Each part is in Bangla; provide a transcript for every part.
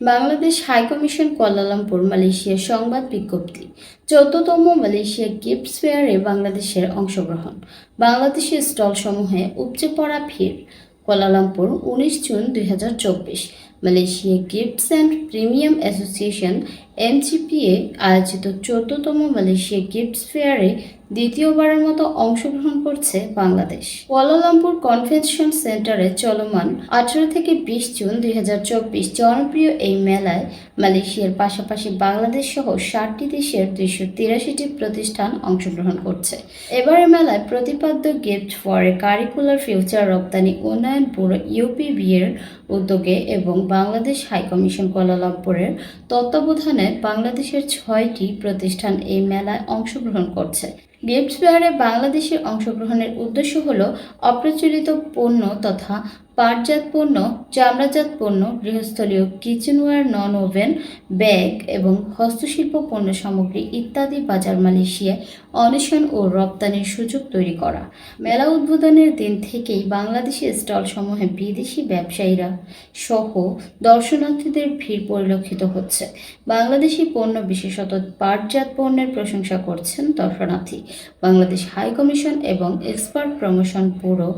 বাংলাদেশ হাইকমিশন কুয়ালালামপুর মালয়েশিয়া সংবাদ বিজ্ঞপ্তি। চোদ্দতম মালয়েশিয়া গিফটস ফেয়ারে বাংলাদেশের অংশগ্রহণ। বাংলাদেশের স্টলসমূহে উপচে পড়া ভিড়। কুয়ালালামপুর উনিশ জুন দুই হাজার চব্বিশ। Malaysia gifts and premium association MGPA আয়োজিত চোদ্দতম মালয়েশিয়া গিফটস ফেয়ারে দ্বিতীয়বারের মতো অংশগ্রহণ করছে বাংলাদেশ। কুয়ালালামপুর কনভেনশন সেন্টারে চলমান আঠারো থেকে বিশ জুন দুই হাজার চব্বিশ জনপ্রিয় এই মেলায় মালয়েশিয়ার পাশাপাশি বাংলাদেশ সহ ষাটটি দেশের দুইশো তিরাশিটি প্রতিষ্ঠান অংশগ্রহণ করছে। এবারের মেলায় প্রতিপাদ্য gift for a curricular future রপ্তানি উন্নয়ন ব্যুরো ইউপিবি এর উদ্যোগে এবং বাংলাদেশ হাইকমিশন কোয়ালালামপুরের তত্ত্বাবধানে বাংলাদেশের ছয়টি প্রতিষ্ঠান এই মেলায় অংশগ্রহণ করছে। ফেয়ারে বাংলাদেশের অংশগ্রহণের উদ্দেশ্য হল অপ্রচলিত পণ্য তথা পাটজাত পণ্য, চামড়াজাত পণ্য, গৃহস্থলীয় কিচেনওয়্যার নন ওভেন, ব্যাগ এবং হস্তশিল্প পণ্য সামগ্রী ইত্যাদি বাজার মালয়েশিয়ায় অন্বেষণ ও রপ্তানির সুযোগ তৈরি করা। মেলা উদ্বোধনের দিন থেকেই বাংলাদেশি স্টলসমূহে বিদেশি ব্যবসায়ীরা সহ দর্শনার্থীদের ভিড় পরিলক্ষিত হচ্ছে। বাংলাদেশি পণ্য বিশেষত পাটজাত পণ্যের প্রশংসা করছেন দর্শনার্থী। বাংলাদেশ হাই কমিশন এবং এক্সপার্ট প্রমোশন ব্যুরো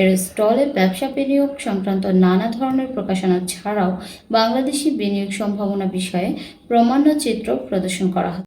এর স্টলে ব্যবসা বিনিয়োগ সংক্রান্ত নানা ধরনের প্রকাশনা ছাড়াও বাংলাদেশি বিনিয়োগ সম্ভাবনা বিষয়ে প্রমাণ্য চিত্র প্রদর্শন করা হয়